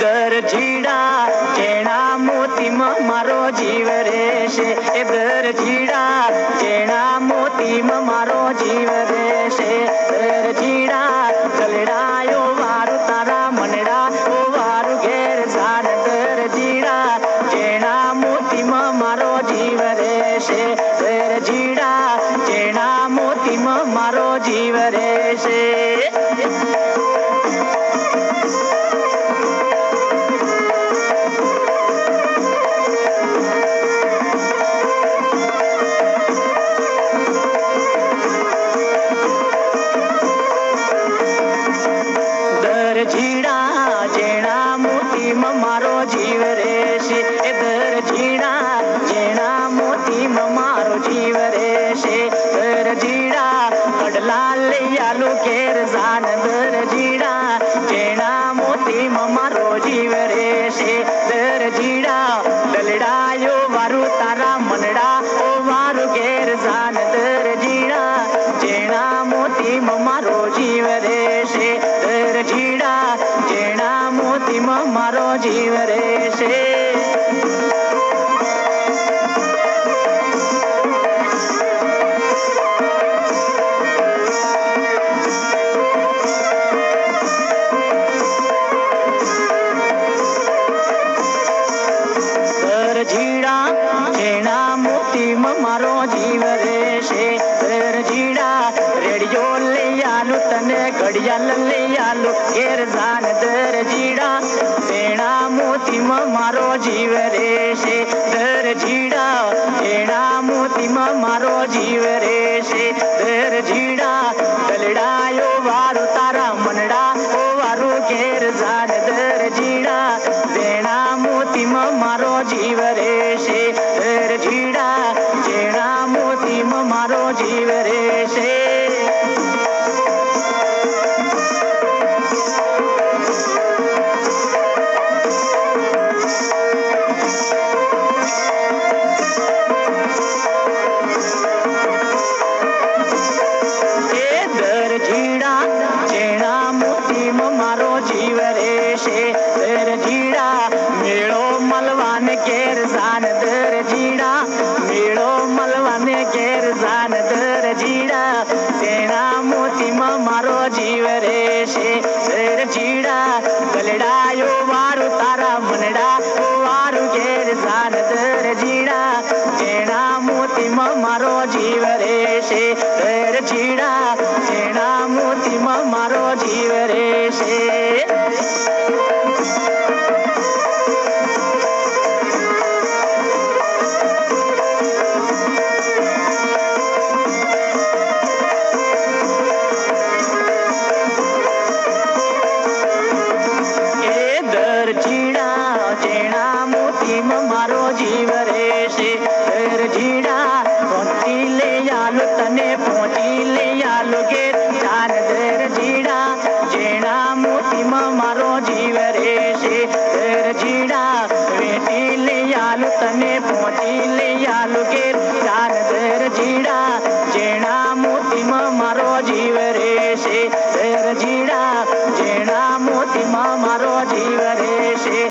દરજીડા જેણા મોતીમાં મારો જીવ રહેશે. એ દરજીડા જેણા મોતીમાં મારો જીવ રહેશે. જીવ રહેશે જીડા જેણા મોતીમાં મારો જીવ રહેશે જીવ રહેશે દરજીડા કડલા લઈ આલું ઘેર જાન દરજીડા જેણા મોતીમાં મારો જીવ રહેશે દરજીડા દલડાયો વારું તારા મનડા. ઓ મારું ઘેર જાન દરજીડા જેણા મોતીમાં મારો જીવ રહેશે દરજીડા જેણા મોતીમાં મારો જીવ રહેશે મારો જીવ રહેશે. જીડા રેડિયો લઈ આલું, તને ઘડિયાળ લઈ આલું. ઘેર જાન દરજીડા જેણા મોતીમાં મારો જીવ રહેશે. દરજીડા જેણા મોતીમાં મારો જીવ રહેશે. દરજીડા દલડાયો મારો જીવ રહેશે રહેશે. રેર ચીડા ચીડા મારો જીવ રહેશે. મારો જીવ રહેશે.